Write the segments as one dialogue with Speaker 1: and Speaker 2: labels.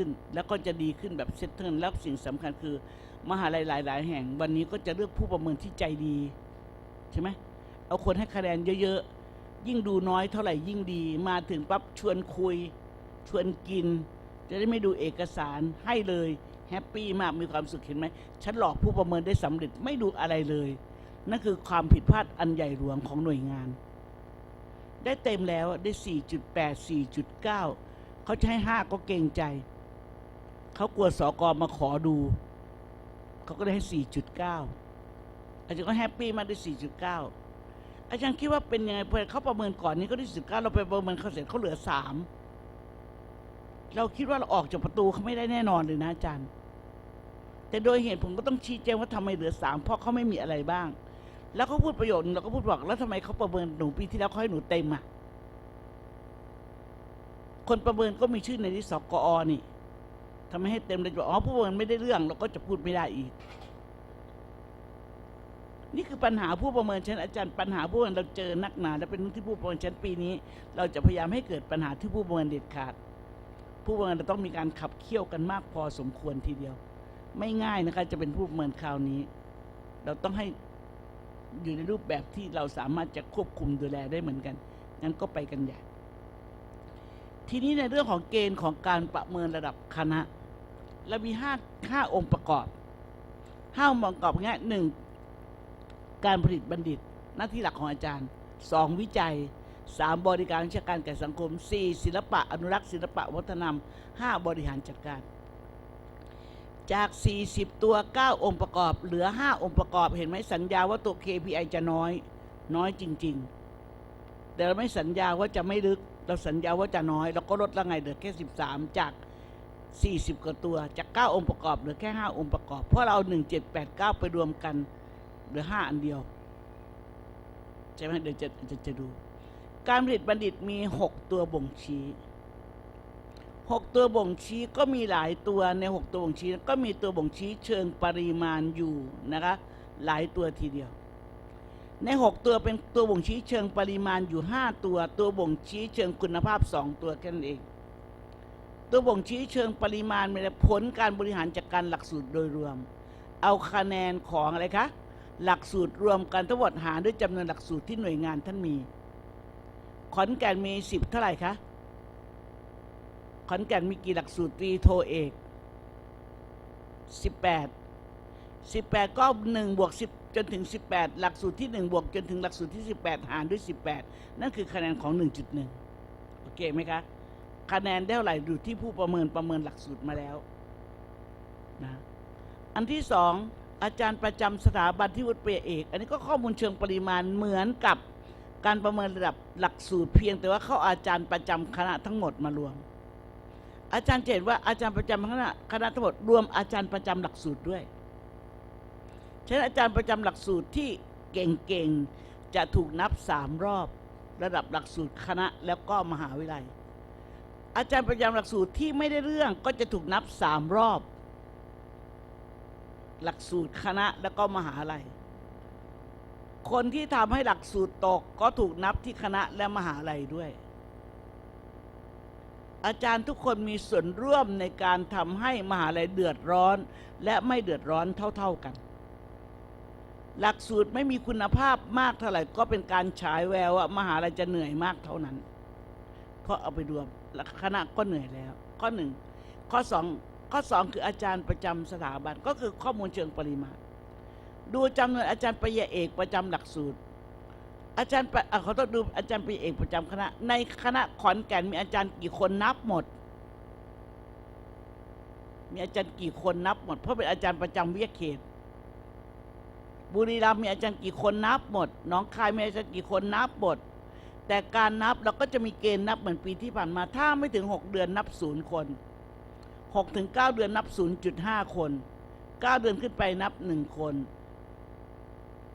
Speaker 1: ขึ้นแล้วก็จะดีขึ้นแบบเซตเทิลแล้วสิ่งสำคัญคือ มหาลัยหลาย ๆ แห่ง วันนี้ก็จะเลือกผู้ประเมินที่ใจดี ใช่ไหมเอาคนให้คะแนนเยอะ ๆ ยิ่งดูน้อยเท่าไหร่ยิ่งดี มาถึงปั๊บชวนคุย ชวนกิน จะได้ไม่ดูเอกสารให้เลยแฮปปี้มากมีความสุขเห็นไหมฉันหลอกผู้ประเมินได้สำเร็จไม่ดูอะไรเลย นั่นคือความผิดพลาดอันใหญ่หลวงของหน่วยงาน ได้เต็มแล้วได้ 4.8 4.9เขาจะให้5ก็เกรงใจ เขากลัวสอกอมาขอดู เขาก็ได้ให้ 4.9 อาจารย์ก็แฮปปี้มากได้ 4.9 อาจารย์คิดว่าเป็นยังไงพอเขาประเมินก่อนนี้ก็ได้ 19 เราไปประเมินเขาเสร็จเขาเหลือ 3 เราคิดว่าเราออกจากประตูเขาไม่ได้แน่นอนเลยนะอาจารย์ แต่โดยเหตุผมก็ต้องชี้แจงว่าทำไมเหลือสามเพราะเขาไม่มีอะไรบ้าง แล้วเขาพูดประโยชน์เราก็พูดบอกแล้วทำไมเขาประเมินหนูปีที่แล้วเขาให้หนูเต็มอะคนประเมินก็มีชื่อในที่สกอนี่ ทำให้เต็มเลยบอกอ๋อผู้ประเมินไม่ได้เรื่องเราก็จะพูดไม่ได้อีก นี่คือปัญหาผู้ประเมินชั้นอาจารย์ปัญหาผู้ประเมินเราเจอนักหนาและเป็นที่ผู้ประเมินชั้นปีนี้ เราจะพยายามให้เกิดปัญหาที่ผู้ประเมินเด็ดขาด ผู้ประเมินเราต้องมีการขับเคี่ยวกันมากพอสมควรทีเดียว ไม่ง่ายนะคะจะเป็นผู้ประเมินคราวนี้ เราต้องให้อยู่ในรูปแบบที่เราสามารถจะควบคุมดูแลได้เหมือนกันงั้นก็ไปกันใหญ่ทีนี้ในเรื่องของเกณฑ์ของการประเมินระดับคณะ เรามีห้าห้าองค์ประกอบห้าองค์ประกอบง่ายหนึ่งการผลิตบัณฑิต หน้าที่หลักของอาจารย์สองวิจัยสามบริการวิชาการแก่สังคมสี่ศิลปะอนุรักษ์ศิลปะวัฒนธรรมห้าบริหารจัดการ จาก 40 ตัว 9 องค์ประกอบ เหลือ 5 องค์ประกอบ เห็นไหมสัญญาว่าตัว KPI จะน้อย น้อยจริง ๆ แต่เราไม่สัญญาว่าจะไม่ลึก เราสัญญาว่าจะน้อย เราก็ลดละไงเหลือแค่ 13 จาก 40 กว่าตัวจาก 9 องค์ประกอบเหลือแค่ 5 องค์ประกอบ เพราะเราเอา1 7 8 9 ไปรวมกันเหลือ 5 อันเดียว ใช่ไหมเดี๋ยวจะจะจะดู การผลิตบัณฑิตมี 6 ตัวบ่งชี้หกตัวบ่งชี้ก็มีหลายตัวในหกตัวบ่งชี้ ก็มีตัวบ่งชี้เชิงปริมาณอยู่นะคะหลายตัวทีเดียว ในหกตัวเป็นตัวบ่งชี้เชิงปริมาณอยู่ห้าตัว ตัวบ่งชี้เชิงคุณภาพสองตัวแค่นั้นเอง ตัวบ่งชี้เชิงปริมาณเป็นผลการบริหารจัดการหลักสูตรโดยรวม เอาคะแนนของอะไรคะ หลักสูตรรวมกันทั้งหมดหารด้วยจำนวนหลักสูตรที่หน่วยงานท่านมี ขอนแก่นมีสิบเท่าไหร่คะ ขอนแก่นมีกี่หลักสูตรตรีโทเอกสิบแปดสิบแปดก็หนึ่งบวกสิบจนถึงสิบแปดหลักสูตรที่หนึ่งบวกจนถึงหลักสูตรที่สิบแปดหารด้วยสิบแปดนั่นคือคะแนนของหนึ่งจุดหนึ่งโอเคไหมคะ คะแนนได้เท่าไหร่ดูที่ผู้ประเมินประเมินหลักสูตรมาแล้วนะอันที่สองอาจารย์ประจำสถาบันที่วุฒิปริญญาเอก อันนี้ก็ข้อมูลเชิงปริมาณเหมือนกับการประเมินระดับหลักสูตรเพียงแต่ว่าเข้าอาจารย์ประจำคณะทั้งหมดมารวม อาจารย์เห็นว่าอาจารย์ประจำคณะคณะทั้งหมดรวมอาจารย์ประจำหลักสูตรด้วยฉะนั้นอาจารย์ประจำหลักสูตรที่เก่งๆจะถูกนับสามรอบ ระดับหลักสูตรคณะแล้วก็มหาวิทยาลัย อาจารย์ประจำหลักสูตรที่ไม่ได้เรื่องก็จะถูกนับสามรอบ หลักสูตรคณะแล้วก็มหาลัย คนที่ทำให้หลักสูตรตกก็ถูกนับที่คณะและมหาลัยด้วย อาจารย์ทุกคนมีส่วนร่วมในการทำให้มหาลัยเดือดร้อน และไม่เดือดร้อนเท่า ๆกัน หลักสูตรไม่มีคุณภาพมากเท่าไหร่ก็เป็นการฉายแววว่ามหาลัยจะเหนื่อยมากเท่านั้น เพราะเอาไปรวม คณะก็เหนื่อยแล้ว ข้อหนึ่งข้อสองข้อสองคืออาจารย์ประจำสถาบันก็คือข้อมูลเชิงปริมาณดูจำนวนอาจารย์ปริญญาเอกประจำหลักสูตร อาจารย์เขาต้องดูอาจารย์ปริญญาเอกประจำคณะ ในคณะขอนแก่นมีอาจารย์กี่คนนับหมด มีอาจารย์กี่คนนับหมด เพราะเป็นอาจารย์ประจำวิทยาเขตบุรีรัมย์มีอาจารย์กี่คนนับหมด น้องคายมีอาจารย์กี่คนนับหมด แต่การนับเราก็จะมีเกณฑ์นับเหมือนปีที่ผ่านมา ถ้าไม่ถึง 6 เดือนนับศูนย์คน6ถึง9เดือนนับ 0.5 คน 9 เดือนขึ้นไปนับ 1 คน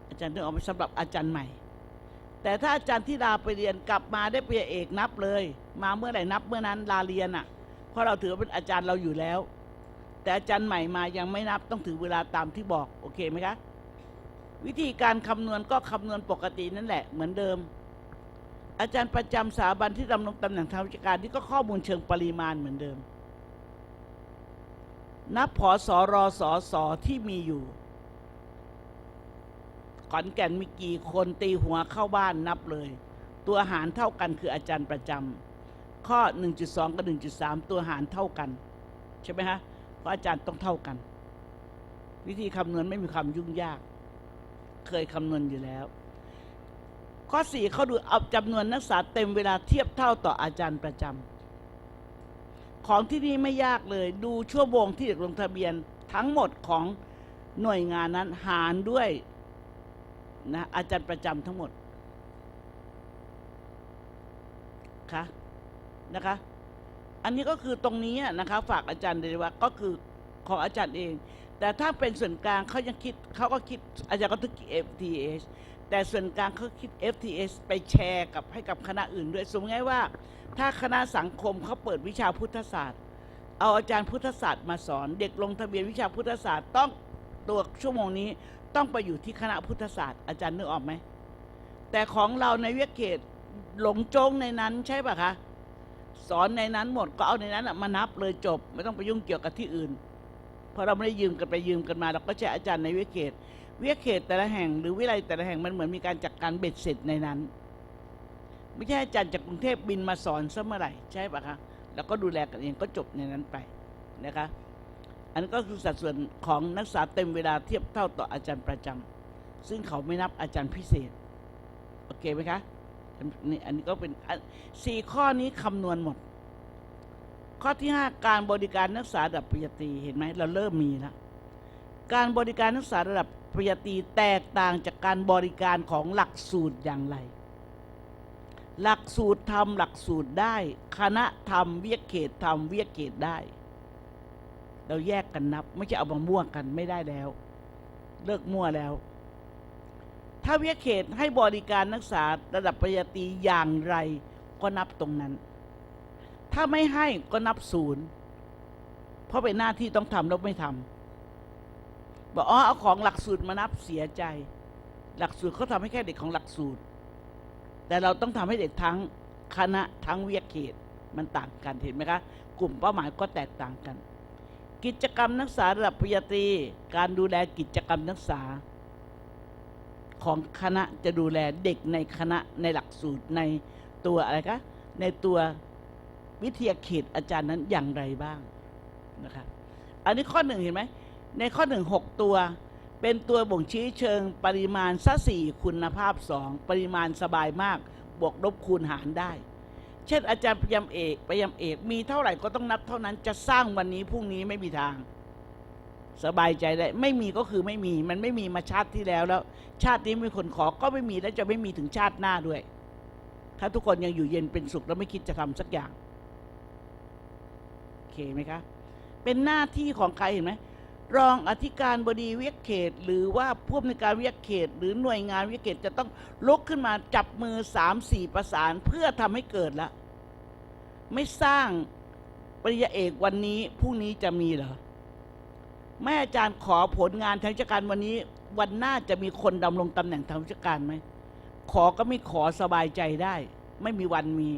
Speaker 1: อาจารย์ถึงเอาไปสำหรับอาจารย์ใหม่ แต่ถ้าอาจารย์ที่ลาไปเรียนกลับมาได้ปริญญาเอกนับเลย มาเมื่อไหร่นับเมื่อนั้นลาเรียนอะ เพราะเราถือว่าเป็นอาจารย์เราอยู่แล้ว แต่อาจารย์ใหม่มายังไม่นับต้องถือเวลาตามที่บอกโอเคไหมคะวิธีการคำนวณก็คำนวณปกตินั่นแหละเหมือนเดิม อาจารย์ประจำสถาบันที่ดำรงตำแหน่งทางวิชาการที่ก็ข้อมูลเชิงปริมาณเหมือนเดิม นับผอสอรอสอสอที่มีอยู่ขอนแก่นมีกี่คนตีหัวเข้าบ้านนับเลย ตัวหารเท่ากันคืออาจารย์ประจำข้อ 1.2 กับ 1.3 ตัวหารเท่ากัน ใช่ไหมฮะเพราะอาจารย์ต้องเท่ากัน วิธีคำนวณไม่มีความยุ่งยาก เคยคำนวณอยู่แล้ว ข้อ4เขาดูเอาจำนวนนักศึกษาเต็มเวลาเทียบเท่าต่ออาจารย์ประจำของที่นี่ไม่ยากเลย ดูชั่วโมงที่เด็กลงทะเบียนทั้งหมดของหน่วยงานนั้นหารด้วยนะอาจารย์ประจำทั้งหมดค่ะนะคะ อันนี้ก็คือตรงนี้นะคะ ฝากอาจารย์เลยว่าก็คือของอาจารย์เอง แต่ถ้าเป็นส่วนกลางเขายังคิดเขาก็คิดอาจารย์ก็ต้องคิด FTS แต่ส่วนกลางเขาคิด FTS ไปแชร์กับให้กับคณะอื่นด้วย สมมติว่า ถ้าคณะสังคมเขาเปิดวิชาพุทธศาสตร์ เอาอาจารย์พุทธศาสตร์มาสอน เด็กลงทะเบียนวิชาพุทธศาสตร์ต้องตัวชั่วโมงนี้ต้องไปอยู่ที่คณะพุทธศาสตร์อาจารย์นึกออกไหม แต่ของเราในเวียเขตหลงจงในนั้นใช่ปะคะ สอนในนั้นหมดก็เอาในนั้นน่ะมานับเลยจบ ไม่ต้องไปยุ่งเกี่ยวกับที่อื่น เพราะเราไม่ได้ยืมกันไปยืมกันมา เราก็ใช้อาจารย์ในเวียเขต วียเขตแต่ละแห่งหรือวิไลแต่ละแห่งมันเหมือนมีการจัดการเบ็ดเสร็จในนั้น ไม่ใช่อาจารย์จากกรุงเทพบินมาสอนซะเมื่อไหร่ใช่ปะคะแล้วก็ดูแลกันเองก็จบในนั้นไปนะคะอันนี้ก็คือสัดส่วนของนักศึกษาเต็มเวลาเทียบเท่าต่ออาจารย์ประจำซึ่งเขาไม่นับอาจารย์พิเศษโอเคไหมคะนี่อันนี้ก็เป็นอันสี่ข้อนี้คำนวณหมด ข้อที่ห้าการบริการนักศึกษาระดับปริญญาตรีเห็นไหมเราเริ่มมีแล้วการบริการนักศึกษาระดับ ปริญญาตรีแตกต่างจากการบริการของหลักสูตรอย่างไร หลักสูตรทำหลักสูตรได้ คณะทำเวียกเขตทำเวียกเขตได้ เราแยกกันนับ ไม่ใช่เอามามั่วกันไม่ได้แล้ว เลิกมั่วแล้ว ถ้าเวียกเขตให้บริการนักศึกษาระดับปริญญาตรีอย่างไร ก็นับตรงนั้น ถ้าไม่ให้ก็นับศูนย์เพราะเป็นหน้าที่ต้องทำแล้วไม่ทำ บอกอ๋อเอาของหลักสูตรมานับเสียใจ หลักสูตรเขาทำให้แค่เด็กของหลักสูตร แต่เราต้องทำให้เด็กทั้งคณะทั้งเวียกเขตมันต่างกันเห็นไหมคะกลุ่มเป้าหมายก็แตกต่างกัน กิจกรรมนักศึกษาระดับปริญญาตรีการดูแลกิจกรรมนักศึกษา ของคณะจะดูแลเด็กในคณะในหลักสูตรในตัวอะไรคะในตัววิทยาเขตอาจารย์นั้นอย่างไรบ้างนะคะอันนี้ข้อหนึ่งเห็นไหม ในข้อหนึ่งหกตัว เป็นตัวบ่งชี้เชิงปริมาณซะสี่คุณภาพสองปริมาณสบายมาก บวกลบคูณหารได้ เช่นอาจารย์พยายมเอกพยายมเอก มีเท่าไหร่ก็ต้องนับเท่านั้นจะสร้างวันนี้พรุ่งนี้ไม่มีทาง สบายใจได้ไม่มีก็คือไม่มีมันไม่มีมาชาติที่แล้วแล้ว ชาตินี้มีคนขอก็ไม่มีและจะไม่มีถึงชาติหน้าด้วย ถ้าทุกคนยังอยู่เย็นเป็นสุขแล้วไม่คิดจะทำสักอย่างโอเคไหมคะเป็นหน้าที่ของใครเห็นไหม รองอธิการบดีเวียกเขต หรือว่าผู้อำนวยการเวียกเขต หรือหน่วยงานเวียกเขตจะต้องลุกขึ้นมาจับมือสามสี่ประสานเพื่อทำให้เกิดละไม่สร้างปริญญาเอกวันนี้พรุ่งนี้จะมีเหรอแม่อาจารย์ขอผลงานทางราชการวันนี้ วันหน้าจะมีคนดำรงตำแหน่งทางราชการไหมขอก็ไม่ขอสบายใจได้ ไม่มีวันมี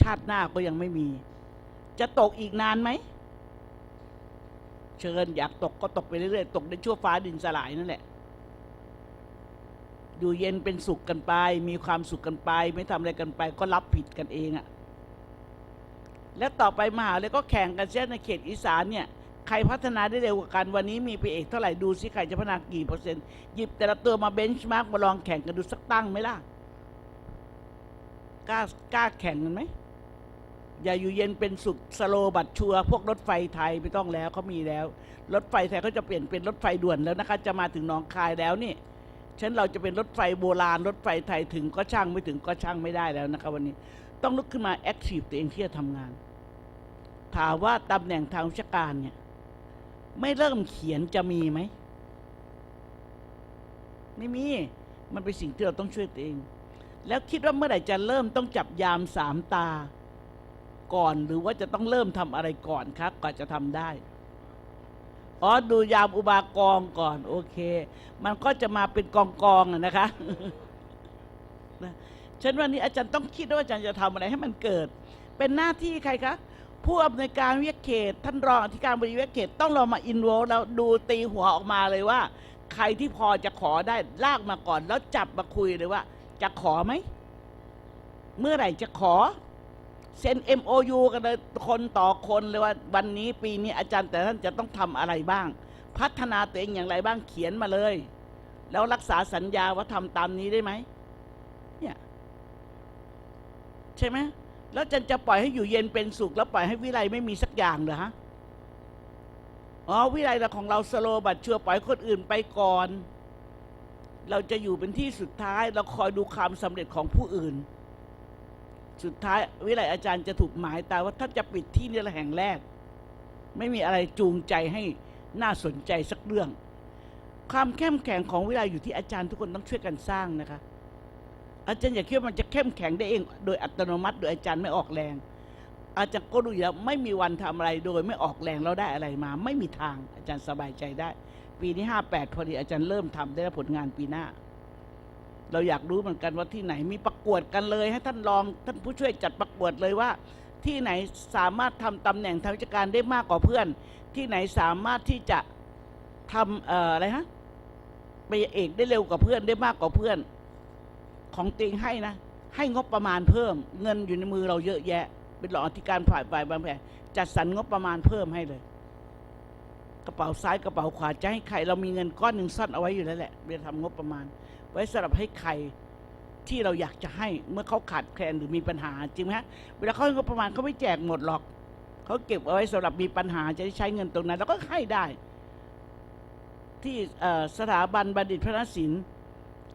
Speaker 1: ชาติหน้าก็ยังไม่มี จะตกอีกนานไหม เชิญอยากตกก็ตกไปเรื่อยๆ ตกในชั่วฟ้าดินสลายนั่นแหละ อยู่เย็นเป็นสุขกันไป มีความสุขกันไป ไม่ทำอะไรกันไป ก็รับผิดกันเองอะและต่อไปมหาเลยก็แข่งกันเช่นในเขตอีสานเนี่ยใครพัฒนาได้เร็วกว่ากัน วันนี้มีปีเอกเท่าไหร่ดูสิใครจะพัฒนากี่เปอร์เซ็นต์หยิบแต่ละตัวมาเบนช์มาร์กมาลองแข่งกันดูสักตั้งไหมล่ะกล้ากล้าแข่งกันไหม อย่าอยู่เย็นเป็นสุขสโลบัตชัวพวกรถไฟไทยไม่ต้องแล้วเขามีแล้ว รถไฟไทยเขาจะเปลี่ยนเป็นรถไฟด่วนแล้วนะคะ จะมาถึงหนองคายแล้วนี่ฉันเราจะเป็นรถไฟโบราณ รถไฟไทยถึงก็ช่างไม่ถึงก็ช่างไม่ได้แล้วนะคะวันนี้ต้องลุกขึ้นมาแอคทีฟตัวเองที่จะทำงาน ถามว่าตำแหน่งทางราชการเนี่ย ไม่เริ่มเขียนจะมีไหมไม่มี มันเป็นสิ่งที่เราต้องช่วยตัวเอง แล้วคิดว่าเมื่อไหร่จะเริ่มต้องจับยามสามตา ก่อน หรือว่าจะต้องเริ่มทำอะไรก่อนครับก่อนจะทำได้อ๋อดูยามอุบากองก่อน โอเค มันก็จะมาเป็นกองกองนะคะนะฉันวันนี้อาจารย์ต้องคิดว่าอาจารย์จะทำอะไรให้มันเกิด เป็นหน้าที่ใครคะผู้อำนวยการวิทยาเขต ท่านรองอธิการบดีวิทยาเขต ต้องเรามาอินโวแล้วดูตีหัวออกมาเลยว่า ใครที่พอจะขอได้ลากมาก่อน แล้วจับมาคุยเลยว่า จะขอไหม เมื่อไหร่จะขอ เซ็น MOU กันเลยคนต่อคนเลยว่าวันนี้ปีนี้อาจารย์แต่ท่านจะต้องทำอะไรบ้าง พัฒนาตัวเองอย่างไรบ้างเขียนมาเลย แล้วรักษาสัญญาว่าทำตามนี้ได้ไหมเนี่ยใช่ไหมแล้วอาจารย์จะปล่อยให้อยู่เย็นเป็นสุข แล้วปล่อยให้วิไลไม่มีสักอย่างเหรอฮะอ๋อวิไลเราของเราสโลบัตเชัวร์ปล่อยคนอื่นไปก่อน เราจะอยู่เป็นที่สุดท้าย เราคอยดูความสำเร็จของผู้อื่น สุดท้ายวิไลอาจารย์จะถูกหมายตาว่าถ้านจะปิดที่นี่ละแห่งแรก ไม่มีอะไรจูงใจให้น่าสนใจสักเรื่อง ความเข้มแข็งของวิไลอยู่ที่อาจารย์ทุกคนต้องช่วยกันสร้างนะคะ อาจารย์อย่าคิดว่ามันจะเข้มแข็งได้เอง โดยอัตโนมัติโดยอาจารย์ไม่ออกแรง อาจารย์ก็ดูอยู่แล้วไม่มีวันทำอะไรโดยไม่ออกแรงแล้วได้อะไรมา ไม่มีทางอาจารย์สบายใจได้ ปีนี้ห้าแปดพอดีอาจารย์เริ่มทำได้แล้วผลงานปีหน้า เราอยากรู้เหมือนกันว่าที่ไหนมีประกวดกันเลย ให้ท่านรองท่านผู้ช่วยจัดประกวดเลยว่า ที่ไหนสามารถทำตำแหน่งทางวิชาการได้มากกว่าเพื่อน ที่ไหนสามารถที่จะทำอออะไรฮะไปเอกได้เร็วกว่าเพื่อนได้มากกว่าเพื่อน ของตัวเองให้นะ ให้งบประมาณเพิ่ม เงินอยู่ในมือเราเยอะแยะ เป็นรองอธิการฝ่ายฝ่ายบางแผนจัดสรรงบประมาณเพิ่มให้เลย กระเป๋าซ้ายกระเป๋าขวาจะให้ใครเรามีเงินก้อนหนึ่งซ่อนเอาไว้อยู่แล้วแหละเรียนทำงบประมาณ ไว้สำหรับให้ใครที่เราอยากจะให้เมื่อเขาขาดแคลนหรือมีปัญหาจริงไหมฮะเวลาเขาให้งบประมาณเขาไม่แจกหมดหรอกเขาเก็บเอาไว้สำหรับมีปัญหาจะได้ใช้เงินตรงนั้นแล้วก็ให้ได้ ที่สถาบันบัณฑิตพระนศิลป์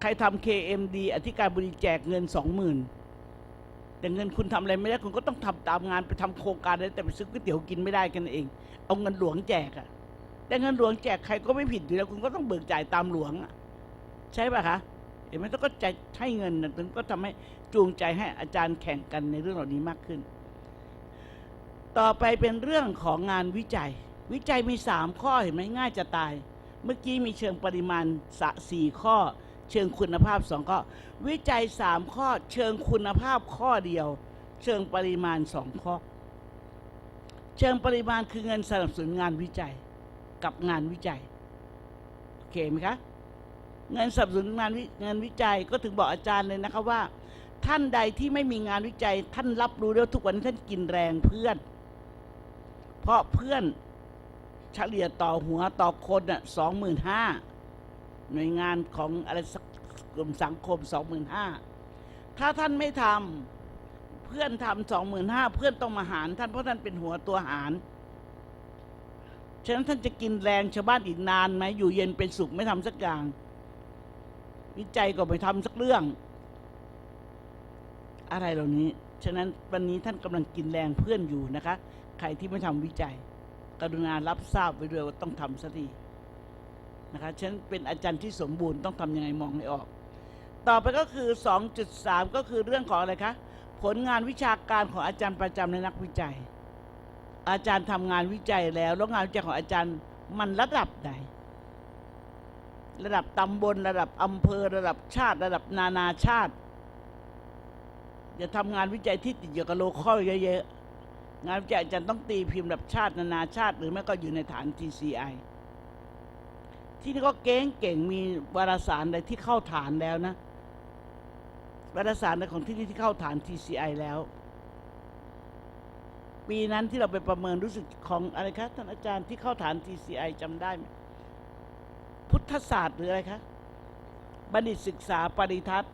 Speaker 1: ใครทำ KMD อธิการบดีแจกเงินสองหมื่นแต่เงินคุณทำอะไรไม่ได้คุณก็ต้องทำตามงานไปทำโครงการได้แต่ไปซื้อก๋วยเตี๋ยวกินไม่ได้กันเอง เอาเงินหลวงแจกอะแต่เงินหลวงแจกใครก็ไม่ผิดอยู่แล้วคุณก็ต้องเบิกจ่ายตามหลวงอะใช่ป่ะคะ เห็นไหมต้องก็ใจให้เงินนะถึงก็ทำให้จูงใจให้อาจารย์แข่งกันในเรื่องเหล่านี้มากขึ้น ต่อไปเป็นเรื่องของงานวิจัย วิจัยมีสามข้อเห็นไหมง่ายจะตาย เมื่อกี้มีเชิงปริมาณสะสี่ข้อ เชิงคุณภาพสองข้อ วิจัยสามข้อ เชิงคุณภาพข้อเดียว เชิงปริมาณสองข้อ เชิงปริมาณคือเงินสนับสนุนงานวิจัยกับงานวิจัย โอเคไหมคะ เงินสนับสนุนงานวิเงินวิจัยก็ถึงบอกอาจารย์เลยนะคะว่า ท่านใดที่ไม่มีงานวิจัย ท่านรับรู้แล้วทุกวันท่านกินแรงเพื่อน เพราะเพื่อนเฉลี่ยต่อหัวต่อคนน่ะสองหมื่นห้าหน่วยงานของอะไรสักกลุ่มสังคมสองหมื่นห้าถ้าท่านไม่ทำเพื่อนทำสองหมื่นห้าเพื่อนต้องมาหาร ท่านเพราะท่านเป็นหัวตัวหารฉะนั้นท่านจะกินแรงชาวบ้านอีกนานไหมอยู่เย็นเป็นสุขไม่ทำสักอย่าง วิจัยก็ไม่ทำสักเรื่อง อะไรเหล่านี้ ฉะนั้นวันนี้ท่านกำลังกินแรงเพื่อนอยู่นะคะ ใครที่ไม่ทำวิจัย กรุณารับทราบไว้ด้วยว่าต้องทำสักทีนะคะฉันเป็นอาจารย์ที่สมบูรณ์ต้องทำยังไงมองให้ออก ต่อไปก็คือ 2.3 ก็คือเรื่องของอะไรคะผลงานวิชาการของอาจารย์ประจำในนักวิจัย อาจารย์ทำงานวิจัยแล้ว แล้วงานวิจัยของอาจารย์มันระดับใด ระดับตำบล ระดับอำเภอ ระดับชาติ ระดับนานาชาติอย่าทำงานวิจัยที่ติดอยู่กับโลคอลเยอะๆ งานวิจัยอาจารย์ต้องตีพิมพ์ระดับชาตินานาชาติ หรือไม่ก็อยู่ในฐาน TCI ที่นี่ก็เก่งเก่งมีวารสารใดที่เข้าฐานแล้วนะวารสารใดของที่นี่ที่เข้าฐาน TCI แล้ว ปีนั้นที่เราไปประเมินรู้สึกของอะไรคะท่านอาจารย์ที่เข้าฐาน TCI จำได้ไหม พุทธศาสตร์หรืออะไรคะบัณฑิตศึกษาปริทัศน์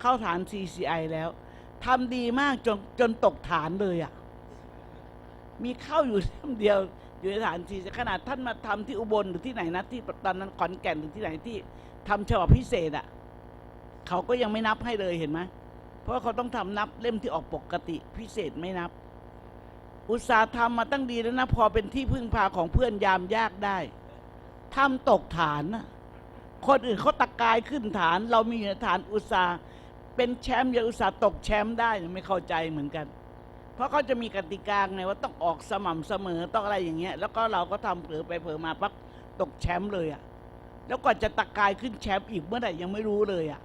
Speaker 1: เข้าฐาน TCI แล้วทำดีมากจนจนตกฐานเลยอะ่ะ มีเข้าอยู่เล่มเดียว อยู่ในฐานทีขนาดท่านมาทำที่อุบลหรือที่ไหนนะที่ตอนนั้นขอนแก่นหรือที่ไหนที่ทำฉบับพิเศษอะ่ะเขาก็ยังไม่นับให้เลยเห็นไหมเพราะเขาต้องทำนับเล่มที่ออกปกติพิเศษไม่นับ อุตสาห์ทำมาตั้งดีแล้วนะพอเป็นที่พึ่งพาของเพื่อนยามยากได้ ทำตกฐาน คนอื่นเขาตะกายขึ้นฐาน เรามีอยู่ในฐานอุตสาห์เป็นแชมป์ยังอุตสาห์ตกแชมป์ได้เนี่ยไม่เข้าใจเหมือนกัน เพราะเขาจะมีกติกาไงว่าต้องออกสม่ำเสมอต้องอะไรอย่างเงี้ย แล้วก็เราก็ทำเผลอไปเผลอมาปั๊บตกแชมป์เลยอะ่ะแล้วก่อนจะตะกายขึ้นแชมป์อีกเมื่อไหร่ยังไม่รู้เลยอะ่ะ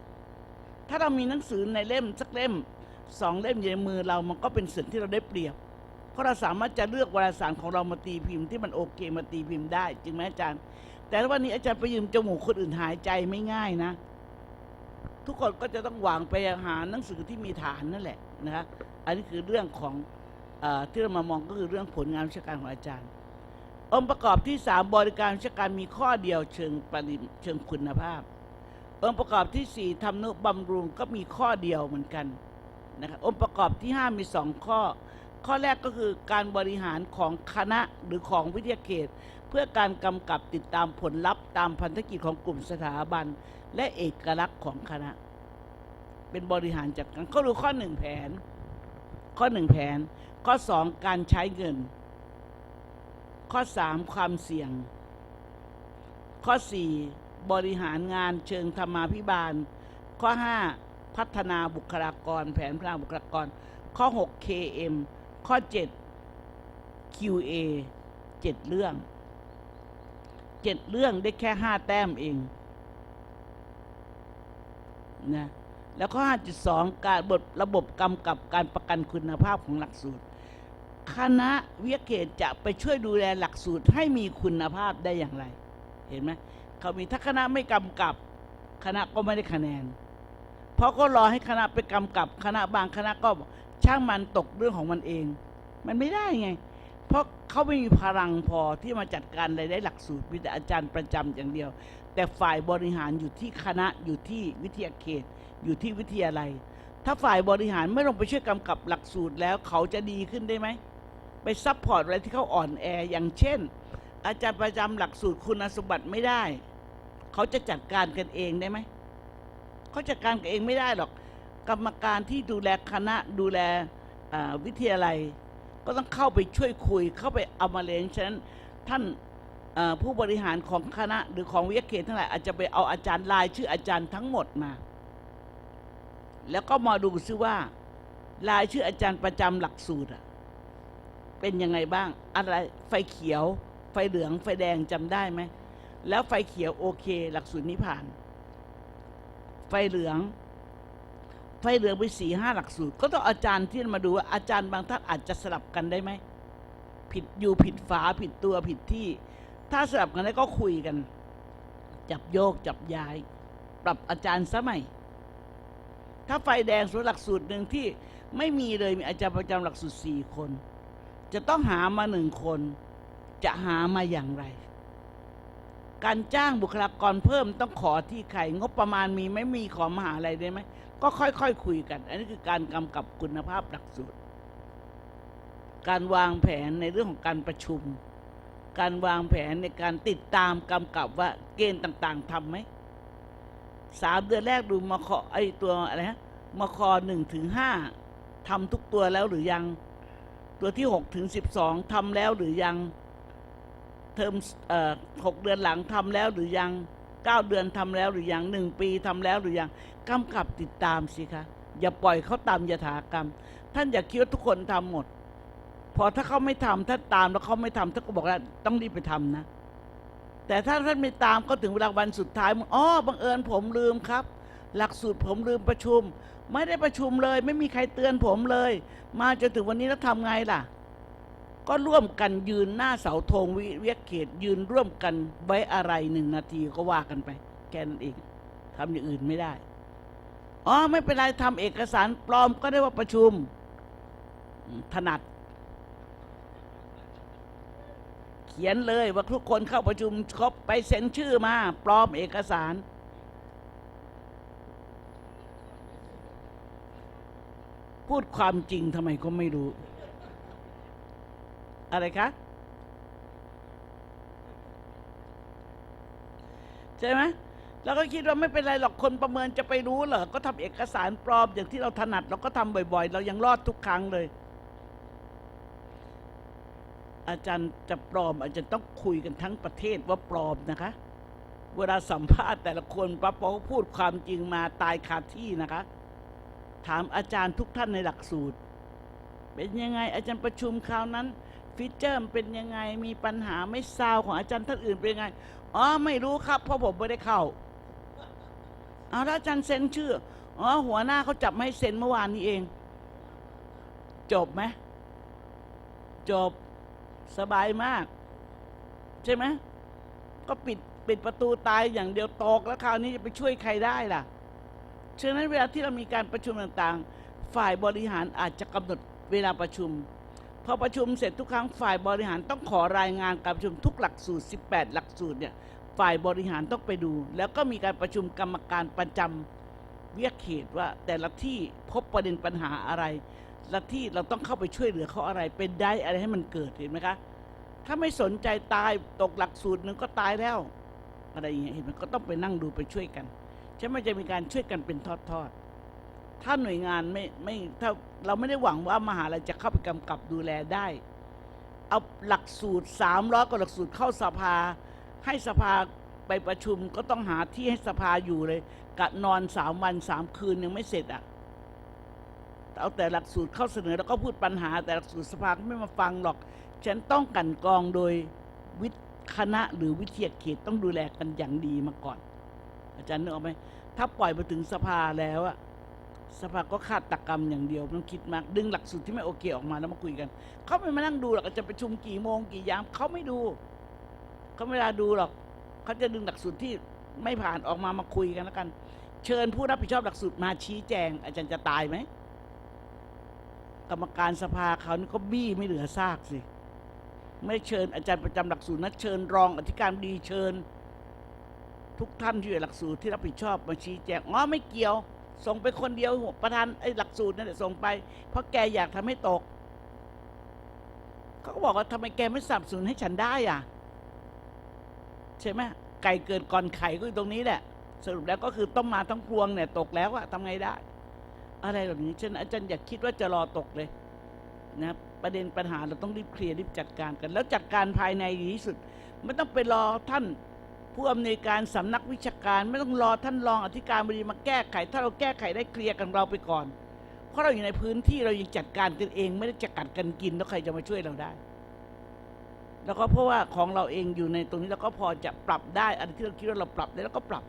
Speaker 1: ถ้าเรามีหนังสือในเล่มสักเล่มสองเล่มอยู่ในมือเรามันก็เป็นส่วนที่เราได้เปรียบ เพราะเราสามารถจะเลือกวารสารของเรามาตีพิมพ์ที่มันโอเคมาตีพิมพ์ได้ จริงไหมอาจารย์ แต่วันนี้อาจารย์ไปยืมจมูกคนอื่นหายใจไม่ง่ายนะ ทุกคนก็จะต้องหวังไปหาหนังสือที่มีฐานนั่นแหละนะคะอันนี้คือเรื่องของอที่เรามามองก็คือเรื่องผลงานวิชาการของอาจารย์ องค์ประกอบที่สามบริการวิชาการมีข้อเดียวเชิงปริเชิงคุณภาพ องค์ประกอบที่สี่ทำนุบำรุงก็มีข้อเดียวเหมือนกันนะครับองค์ประกอบที่ห้ามีสองข้อ ข้อแรกก็คือการบริหารของคณะหรือของวิทยาเขต เพื่อการกำกับติดตามผลลัพธ์ตามพันธกิจของกลุ่มสถาบัน และเอกลักษณ์ของคณะ เป็นบริหารจัดการเขาดูข้อหนึ่งแผน ข้อหนึ่งแผน ข้อสองการใช้เงิน ข้อสามความเสี่ยง ข้อสี่บริหารงานเชิงธรรมาภิบาล ข้อห้าพัฒนาบุคลากร แผนพัฒนาบุคลากร ข้อหก KM ข้อเจ็ด QA เจ็ดเรื่อง เจ็ดเรื่องได้แค่ห้าแต้มเองนะแล้วข้อ 5.2 การบทระบบกำกับการประกันคุณภาพของหลักสูตร คณะวิทยาเขตจะไปช่วยดูแลหลักสูตรให้มีคุณภาพได้อย่างไร เห็นไหมเขามีถ้าคณะไม่กำกับ คณะก็ไม่ได้คะแนน เพราะก็รอให้คณะไปกำกับ คณะบางคณะก็ช่างมันตกเรื่องของมันเอง มันไม่ได้ไง เพราะเขาไม่มีพลังพอที่มาจัดการอะไรได้หลักสูตรมีแต่อาจารย์ประจำอย่างเดียว แต่ฝ่ายบริหารอยู่ที่คณะอยู่ที่วิทยาเขต อยู่ที่วิทยาลัย ถ้าฝ่ายบริหารไม่ลงไปช่วยกำกับหลักสูตรแล้วเขาจะดีขึ้นได้ไหมไปซัพพอร์ตอะไรที่เขาอ่อนแออย่างเช่น อาจารย์ประจำหลักสูตรคุณสมบัติไม่ได้ เขาจะจัดการกันเองได้ไหมเขาจัดการกันเองไม่ได้หรอก กรรมการที่ดูแลคณะดูแลวิทยาลัย ก็ต้องเข้าไปช่วยคุย เข้าไปเอามาเลงฉะนั้นท่านผู้บริหารของคณะหรือของวิทยาเขตทั้งหลายอาจจะไปเอาอาจารย์ลายชื่ออาจารย์ทั้งหมดมา แล้วก็มาดูซิว่า ลายชื่ออาจารย์ประจำหลักสูตรเป็นยังไงบ้าง อะไรไฟเขียว ไฟเหลือง ไฟแดงจำได้ไหมแล้วไฟเขียวโอเค หลักสูตรนี้ผ่าน ไฟเหลือง ไฟเหลืองไปสี่ห้าหลักสูตร ก็ต้องอาจารย์ที่มาดูว่าอาจารย์บางท่านอาจจะสลับกันได้ไหม ผิดอยู่ผิดฝาผิดตัวผิดที่ ถ้าสลับกันได้ก็คุยกัน จับโยกจับย้าย ปรับอาจารย์ซะใหม่ ถ้าไฟแดงส่วนหลักสูตรหนึ่งที่ไม่มีเลยมีอาจารย์ประจำหลักสูตรสี่คน จะต้องหามาหนึ่งคน จะหามาอย่างไร การจ้างบุคลากรเพิ่มต้องขอที่ใครงบประมาณมีไหม่มีขอมหาอะไรได้ไหม ก็ค่อยๆคคุยกัน อันนี้คือการกำกับคุณภาพหลักสูตร การวางแผนในเรื่องของการประชุม การวางแผนในการติดตามกำกับว่าเกณฑ์ต่างๆทำไหมสามเดือนแรกดูมาคไอตัวอะไรฮะมาคหนึ่งถึงห้าทำทุกตัวแล้วหรือยัง ตัวที่หกถึงสิบสองทำแล้วหรือยัง เทอมเอ่อหกเดือนหลังทำแล้วหรือยัง เก้าเดือนทำแล้วหรือยังหนึ่งปีทำแล้วหรือยังกำกับติดตามสิคะอย่าปล่อยเขาตามยถากรรม ท่านอย่าคิดว่าทุกคนทำหมด พอถ้าเขาไม่ทำท่านตามแล้วเขาไม่ทำท่านก็บอกว่าต้องรีบไปทำนะ แต่ถ้าท่านไม่ตามก็ถึงเวลาวันสุดท้ายมึงอ๋อบังเอิญผมลืมครับ หลักสูตรผมลืมประชุม ไม่ได้ประชุมเลย ไม่มีใครเตือนผมเลย มาจนถึงวันนี้แล้วทำไงล่ะ ก็ร่วมกันยืนหน้าเสาธงวิเวียกเขต ยืนร่วมกันไว้อะไรหนึ่งนาทีก็ว่ากันไปแค่นั้นเองทำอย่างอื่นไม่ได้อ๋อไม่เป็นไรทำเอกสารปลอมก็ได้ว่าประชุมถนัด เขียนเลยว่าทุกคนเข้าประชุมครบไปเซ็นชื่อมา ปลอมเอกสารพูดความจริงทำไมก็ไม่รู้ อะไรคะ ใช่ไหมเราก็คิดว่าไม่เป็นไรหรอกคนประเมินจะไปรู้เหรอ ก็ทำเอกสารปลอมอย่างที่เราถนัดเราก็ทำบ่อย ๆ เรายังรอดทุกครั้งเลย อาจารย์จะปลอม อาจารย์ต้องคุยกันทั้งประเทศว่าปลอมนะคะ เวลาสัมภาษณ์แต่ละคนปั๊บพอพูดความจริงมาตายคาที่นะคะ ถามอาจารย์ทุกท่านในหลักสูตร เป็นยังไงอาจารย์ประชุมคราวนั้น ฟีเจอร์มันเป็นยังไงมีปัญหาไม่ซาวของอาจารย์ท่านอื่นเป็นยังไงอ๋อไม่รู้ครับเพราะผมไม่ได้เข้าเอาแล้วอาจารย์เซ็นชื่ออ๋อหัวหน้าเขาจับมาให้เซ็นเมื่อวานนี้เอง จบไหมจบสบายมาก ใช่ไหมก็ปิดปิดประตูตายอย่างเดียวตกแล้วคราวนี้จะไปช่วยใครได้ล่ะฉะนั้นเวลาที่เรามีการประชุมต่างๆ ฝ่ายบริหารอาจจะกำหนดเวลาประชุม พอประชุมเสร็จทุกครั้งฝ่ายบริหารต้องขอรายงานการประชุมทุกหลักสูตร 18 หลักสูตรเนี่ยฝ่ายบริหารต้องไปดู แล้วก็มีการประชุมกรรมการประจำเวียกเขตว่าแต่ละที่พบประเด็นปัญหาอะไรละที่เราต้องเข้าไปช่วยเหลือเขาอะไรเป็นได้อะไรให้มันเกิดเห็นไหมคะ ถ้าไม่สนใจตายตกหลักสูตรหนึ่งก็ตายแล้ว อะไรอย่างเงี้ยเห็นไหมก็ต้องไปนั่งดูไปช่วยกันใช่ไหมจะมีการช่วยกันเป็นทอดๆถ้าหน่วยงานไม่ไม่ถ้า เราไม่ได้หวังว่ามหาลัยจะเข้าไปกำกับดูแลได้ เอาหลักสูตรสามร้อยกว่าหลักสูตรเข้าสภา ให้สภาไปประชุมก็ต้องหาที่ให้สภาอยู่เลยกะนอนสามวันสามคืนยังไม่เสร็จอะเอาแต่หลักสูตรเข้าเสนอแล้วก็พูดปัญหา แต่หลักสูตรสภาก็ไม่มาฟังหรอก ฉันต้องกันกองโดยวิทย์คณะหรือวิทยาเขตต้องดูแลกันอย่างดีมาก่อน อาจารย์นึกออกไหมถ้าปล่อยมาถึงสภาแล้วอะ สภาก็ฆาดตกรรมอย่างเดียวม่ต้องคิดมาก ดึงหลักสูตรที่ไม่โอเคออกมาแล้วมาคุยกัน เขาไม่มานั่งดูหรอกจะประชุมกี่โมงกี่ยามเขาไม่ดู เขาไม่เวลาดูหรอก เขาจะดึงหลักสูตรที่ไม่ผ่านออกมามาคุยกันแล้วกัน เชิญผู้รับผิดชอบหลักสูตรมาชี้แจง อาจารย์จะตายไหมกรรมการสภาเขานี่ก็บี้ไม่เหลือซากสิไม่เชิญอาจารย์ประจำหลักสูตรนะเชิญรองอธิการบดีเชิญ ทุกท่านที่อยู่ในหลักสูตรที่รับผิดชอบมาชี้แจงอ๋อไม่เกี่ยว ส่งไปคนเดียวประธานไอ้หลักสูตรนั่นแหละส่งไป เพราะแกอยากทำให้ตกเขาก็บอกว่าทำไมแกไม่สับสนุนให้ฉันได้อะ ใช่ไหมไก่เกิดก่อนไข่ก็อยู่ตรงนี้แหละ สรุปแล้วก็คือต้องมาทั้งพวงเนี่ย ตกแล้วอะทำไงได้ อะไรแบบนี้ฉันอาจารย์อย่าคิดว่าจะรอตกเลยนะประเด็นปัญหาเราต้องรีบเคลียร์รีบจัดการกัน แล้วจัดการภายในดีที่สุด ไม่ต้องไปรอท่าน ผู้อำนวยการสำนักวิชาการ ไม่ต้องรอท่านรองอธิการบดีมาแก้ไข ถ้าเราแก้ไขได้เคลียร์กันเราไปก่อน เพราะเราอยู่ในพื้นที่เรายังจัดการกันเอง ไม่ได้จะกัดกันกินแล้วใครจะมาช่วยเราได้ แล้วก็เพราะว่าของเราเองอยู่ในตรงนี้เราก็พอจะปรับได้ อันที่เราคิดว่าเราปรับได้แล้วก็ปรับ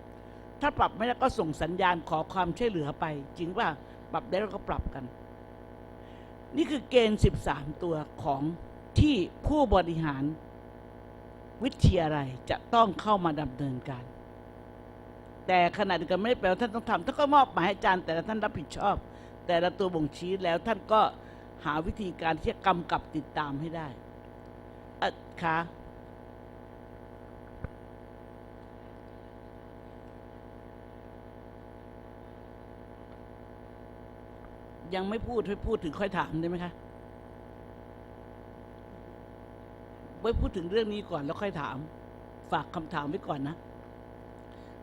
Speaker 1: ถ้าปรับไม่ได้ก็ส่งสัญญาณขอความช่วยเหลือไป จริงป่ะปรับได้เราก็ปรับกัน นี่คือเกณฑ์ 13 ตัวของที่ผู้บริหาร วิทยาลัยจะต้องเข้ามาดำเนินการ แต่ขณะเดียวกันไม่ได้แปลว่าท่านต้องทำท่านก็มอบหมายให้อาจารย์ แต่ละท่านรับผิดชอบ แต่ละตัวบ่งชี้แล้วท่านก็หาวิธีการที่จะกำกับติดตามให้ได้อะคะยังไม่พูดให้พูดถึงค่อยถามได้ไหมคะ ไว้พูดถึงเรื่องนี้ก่อนแล้วค่อยถาม ฝากคำถามไว้ก่อนนะ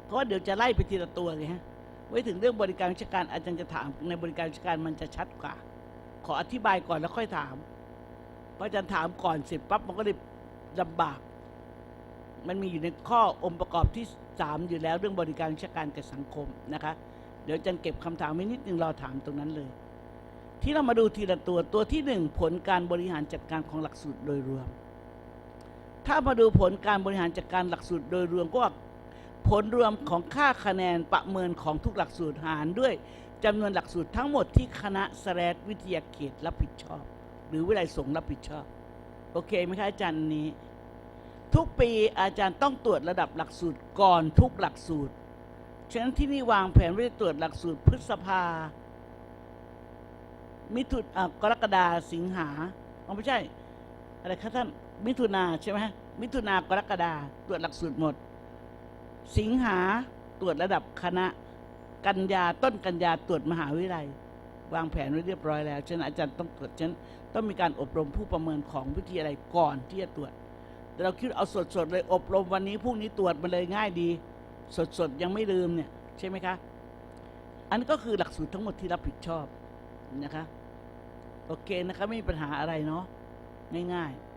Speaker 1: เพราะว่าเดี๋ยวจะไล่ไปทีละตัวไงฮะ ไว้ถึงเรื่องบริการราชการอาจารย์จะถามในบริการราชการมันจะชัดกว่า ขออธิบายก่อนแล้วค่อยถามเพราะอาจารย์ถามก่อนเสร็จปั๊บมันก็เลยลำบาก มันมีอยู่ในข้อองค์ประกอบที่สามอยู่แล้วเรื่องบริการราชการกับสังคมนะคะ เดี๋ยวอาจารย์เก็บคำถามไว้นิดนึงรอถามตรงนั้นเลย ที่เรามาดูทีละตัวตัวที่หนึ่งผลการบริหารจัดการของหลักสูตรโดยรวม ถ้ามาดูผลการบริหารจัดการหลักสูตรโดยรวมก็ผลรวมของค่าคะแนนประเมินของทุกหลักสูตรหารด้วยจำนวนหลักสูตรทั้งหมดที่คณะสแรดวิทยาเขตรับผิดชอบ หรือวิทยาสงรับผิดชอบ โอเคไหมคะอาจารย์นี้ ทุกปีอาจารย์ต้องตรวจระดับหลักสูตรก่อนทุกหลักสูตร ฉะนั้นที่นี่วางแผนไว้จะตรวจหลักสูตรพฤษภา มิถุนกรกฎาสิงหาไม่ใช่ อะไรคะท่าน มิถุนาใช่ไหมมิถุนากรกฎาตรวจหลักสูตรหมด สิงหาตรวจระดับคณะ กันยาต้นกันยาตรวจมหาวิทยาลัย วางแผนไว้เรียบร้อยแล้วฉะนั้นอาจารย์ต้องตรวจฉะนั้นต้องมีการอบรมผู้ประเมินของวิทยาลัยก่อนที่จะตรวจ แต่เราคิดเอาสดๆเลยอบรมวันนี้พรุ่งนี้ตรวจมาเลยง่ายดี สดๆยังไม่ลืมเนี่ยใช่ไหมคะ อันนี้ก็คือหลักสูตรทั้งหมดที่รับผิดชอบนะคะ โอเคนะคะไม่มีปัญหาอะไรเนาะง่ายๆ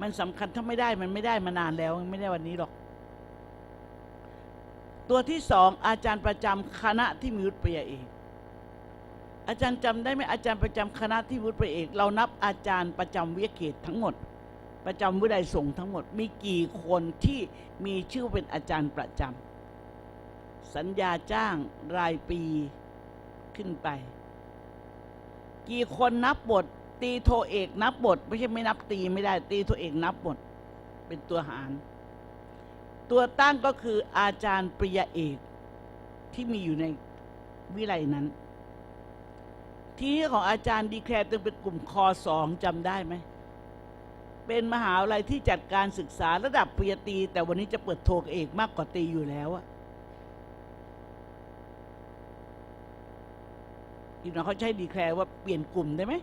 Speaker 1: มันสำคัญถ้าไม่ได้มันไม่ได้มานานแล้ว ไม่ได้วันนี้หรอก ตัวที่สองอาจารย์ประจำคณะที่มีวุฒิปริญญาเอกอาจารย์จำได้ไหมอาจารย์ประจำคณะที่วุฒิปริญญาเอกเรานับอาจารย์ประจำวิทยาเขตทั้งหมด ประจำวิทยาสงทั้งหมด มีกี่คนที่มีชื่อเป็นอาจารย์ประจำสัญญาจ้างรายปีขึ้นไป กี่คนนับบท ตีโทเอกนับบทไม่ใช่ไม่นับตีไม่ได้ ตีโทเอกนับบทเป็นตัวหาร ตัวตั้งก็คืออาจารย์ปริยาเอกที่มีอยู่ในวิไลนั้น ที่ของอาจารย์ดีแคร์จึงเป็นกลุ่มคอสองจำได้ไหม เป็นมหาวิทยาลัยที่จัดการศึกษาระดับปริญญาตี แต่วันนี้จะเปิดโทเอกมากกว่าตีอยู่แล้วอะอีกหน่อยเขาใช้ดีแคร์ว่าเปลี่ยนกลุ่มได้ไหม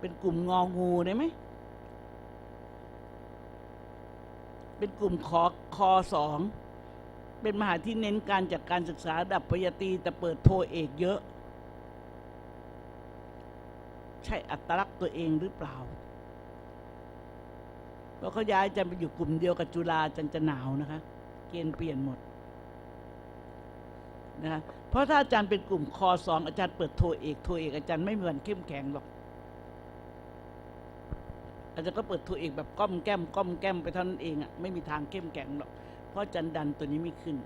Speaker 1: เป็นกลุ่มงองูได้ไหม เป็นกลุ่มคอคอสอง เป็นมหาที่เน้นการจัดการศึกษาดับปริญญาตรีแต่เปิดโทเอกเยอะ ใช่อัตลักษณ์ตัวเองหรือเปล่าเพราะเขาย้ายอาจารย์ไปอยู่กลุ่มเดียวกับจุฬาอาจารย์จะหนาวนะคะ เกณฑ์เปลี่ยนหมดนะคะเพราะถ้าอาจารย์เป็นกลุ่มคอสองอาจารย์เปิดโทเอกโทเอกอาจารย์ไม่เหมือนเข้มแข็งหรอก อาจารย์ก็เปิดโทเอกแบบก้อมแก้มก้อมแก้มไปเท่านั้นเองอะไม่มีทางเข้มแข็งหรอกเพราะอาจารย์ดันตัวนี้ไม่ขึ้น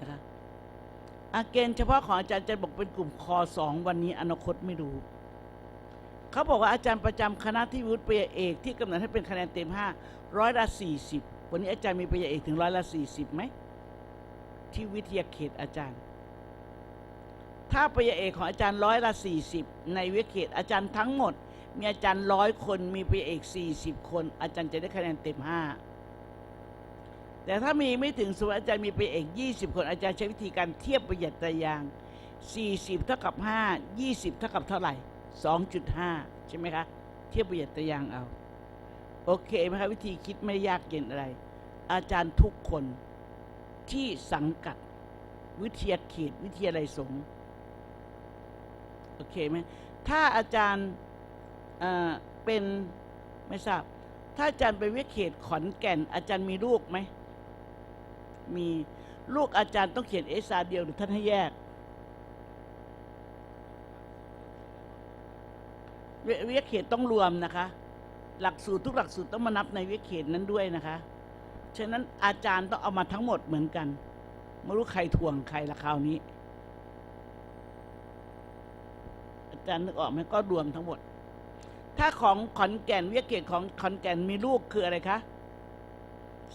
Speaker 1: นะคะอาเกณฑ์เฉพาะของอาจารย์อาจารย์บอกเป็นกลุ่มคอสองวันนี้อนาคตไม่รู้เขาบอกว่าอาจารย์ประจำคณะที่วุฒิปริญญาเอกที่กำหนดให้เป็นคะแนนเต็มห้าร้อยละสี่สิบวันนี้อาจารย์มีปริญญาเอกถึงร้อยละสี่สิบไหมที่วิทยาเขตอาจารย์ ถ้าปริญญาเอกของอาจารย์ร้อยละสี่สิบในวิทยาเขตอาจารย์ทั้งหมด มีอาจารย์ร้อยคนมีปริญญาเอกสี่สิบคน อาจารย์จะได้คะแนนเต็มห้าแต่ถ้ามีไม่ถึงสมมติอาจารย์มีปริญญาเอกยี่สิบคน อาจารย์ใช้วิธีการเทียบประหยัดตารางสี่สิบเท่ากับห้ายี่สิบเท่ากับเท่าไหร่สองจุดห้าใช่ไหมคะ เทียบประหยัดตารางเอาโอเคไหมคะวิธีคิดไม่ยากเย็นอะไร อาจารย์ทุกคนที่สังกัดวิทยาเขตวิทยาลัยสงฆ์โอเคไหมถ้าอาจารย์ เป็นไม่ทราบ ถ้าอาจารย์เป็นวิทยาเขตขอนแก่น อาจารย์มีลูกไหม มีลูกอาจารย์ต้องเขียนเอสาเดียวหรือท่านให้แยก เววิทยาเขตต้องรวมนะคะ หลักสูตรทุกหลักสูตรต้องมานับในวิทยาเขตนั้นด้วยนะคะ ฉะนั้นอาจารย์ต้องเอามาทั้งหมดเหมือนกัน ไม่รู้ใครทวงใครละคราวนี้ อาจารย์นึกออกไหมก็รวมทั้งหมด ถ้าของขอนแก่นวิทยาเขตของขอนแก่นมีลูกคืออะไรคะ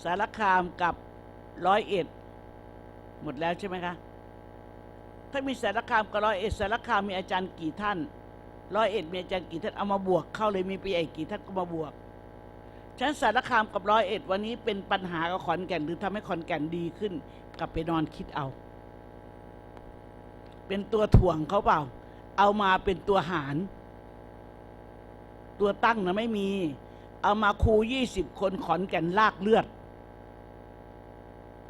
Speaker 1: สารคามกับร้อยเอ็ดหมดแล้วใช่ไหมคะ ถ้ามีสารคามกับร้อยเอ็ดสารคามมีอาจารย์กี่ท่านร้อยเอ็ดมีอาจารย์กี่ท่านเอามาบวกเข้าเลยมีปีเอกกี่ท่านก็มาบวกฉันสารคามกับร้อยเอ็ดวันนี้เป็นปัญหากับขอนแก่นหรือทำให้ขอนแก่นดีขึ้น กลับไปนอนคิดเอา เป็นตัวถ่วงเขาเปล่า เอามาเป็นตัวหาร ตัวตั้งนะไม่มี เอามาครูยี่สิบคนขอนแก่นลากเลือด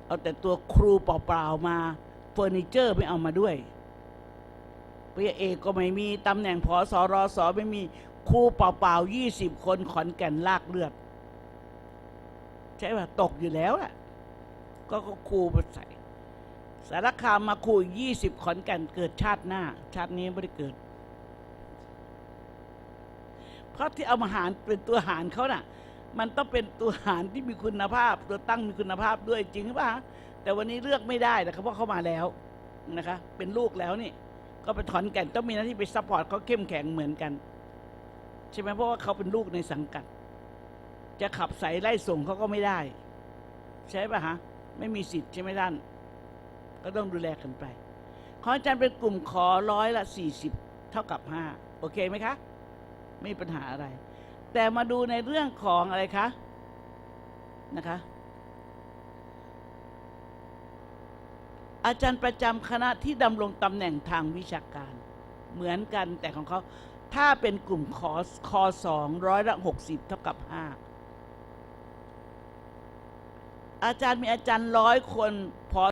Speaker 1: เอาแต่ตัวครูเปล่าๆมาเฟอร์นิเจอร์ไม่เอามาด้วยปริญญาเอกก็ไม่มีตำแหน่งพอสอรอสอไม่มีครูเปล่าๆยี่สิบคนขอนแก่นลากเลือด ใช่ป่ะตกอยู่แล้วอะก็ก็ครูไปใส่สารคามมาครูยี่สิบขอนแก่นเกิดชาติหน้า ชาตินี้ไม่ได้เกิด เพราะที่เอามาหารเป็นตัวหารเขาน่ะ มันต้องเป็นตัวหารที่มีคุณภาพ ตัวตั้งมีคุณภาพด้วยจริงหรือเปล่าแต่วันนี้เลือกไม่ได้นะครับเพราะเขามาแล้วนะคะ เป็นลูกแล้วนี่ ก็ไปถอนแก่นต้องมีหน้าที่ไปซัพพอร์ตเขาเข้มแข็งเหมือนกัน ใช่ไหมเพราะว่าเขาเป็นลูกในสังกัด จะขับใส่ไล่ส่งเขาก็ไม่ได้ ใช่ป่ะฮะไม่มีสิทธิ์ใช่ไหมท่านก็ต้องดูแลกันไป ขออาจารย์เป็นกลุ่มขอร้อยละสี่สิบเท่ากับห้าโอเคไหมคะ ไม่มีปัญหาอะไร แต่มาดูในเรื่องของอะไรคะนะคะ อาจารย์ประจำคณะที่ดำรงตำแหน่งทางวิชาการ เหมือนกันแต่ของเขาถ้าเป็นกลุ่มคอคอสองร้อยละหกสิบเท่ากับห้าอาจารย์มีอาจารย์ร้อยคนพอ